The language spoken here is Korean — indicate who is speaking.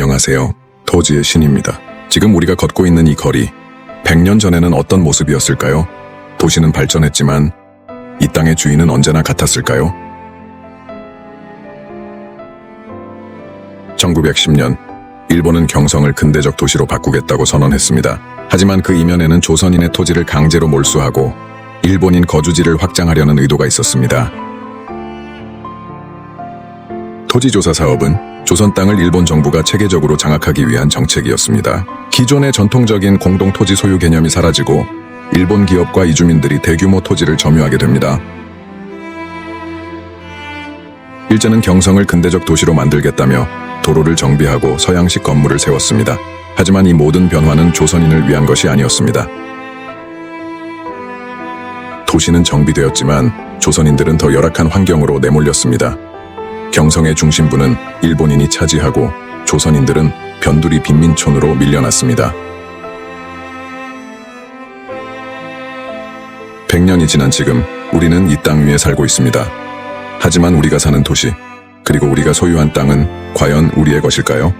Speaker 1: 안녕하세요. 토지의 신입니다. 지금 우리가 걷고 있는 이 거리, 100년 전에는 어떤 모습이었을까요? 도시는 발전했지만 이 땅의 주인은 언제나 같았을까요? 1910년 일본은 경성을 근대적 도시로 바꾸겠다고 선언했습니다. 하지만 그 이면에는 조선인의 토지를 강제로 몰수하고 일본인 거주지를 확장하려는 의도가 있었습니다. 토지조사 사업은 조선 땅을 일본 정부가 체계적으로 장악하기 위한 정책이었습니다. 기존의 전통적인 공동 토지 소유 개념이 사라지고 일본 기업과 이주민들이 대규모 토지를 점유하게 됩니다. 일제는 경성을 근대적 도시로 만들겠다며 도로를 정비하고 서양식 건물을 세웠습니다. 하지만 이 모든 변화는 조선인을 위한 것이 아니었습니다. 도시는 정비되었지만 조선인들은 더 열악한 환경으로 내몰렸습니다. 경성의 중심부는 일본인이 차지하고 조선인들은 변두리 빈민촌으로 밀려났습니다. 100년이 지난 지금 우리는 이 땅 위에 살고 있습니다. 하지만 우리가 사는 도시, 그리고 우리가 소유한 땅은 과연 우리의 것일까요?